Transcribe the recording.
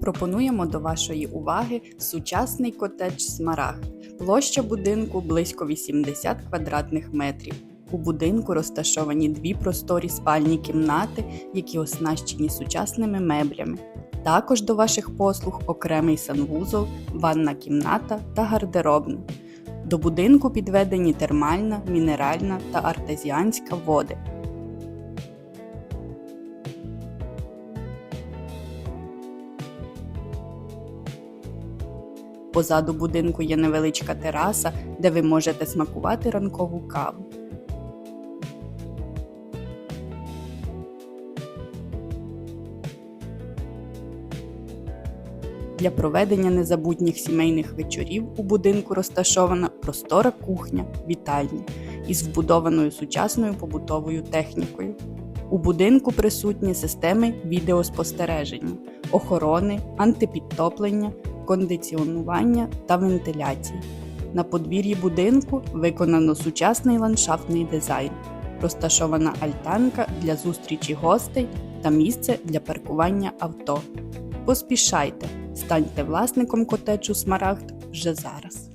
Пропонуємо до вашої уваги сучасний котедж Смарагд. Площа будинку близько 80 квадратних метрів. У будинку розташовані дві просторі спальні кімнати, які оснащені сучасними меблями. Також до ваших послуг окремий санвузол, ванна кімната та гардеробна. До будинку підведені термальна, мінеральна та артезіанська води. Позаду будинку є невеличка тераса, де ви можете смакувати ранкову каву. Для проведення незабутніх сімейних вечорів у будинку розташована простора кухня, вітальня із вбудованою сучасною побутовою технікою. У будинку присутні системи відеоспостереження, охорони, антипідтоплення, кондиціонування та вентиляції. На подвір'ї будинку виконано сучасний ландшафтний дизайн, розташована альтанка для зустрічі гостей та місце для паркування авто. Поспішайте, станьте власником котечу Смарагд вже зараз.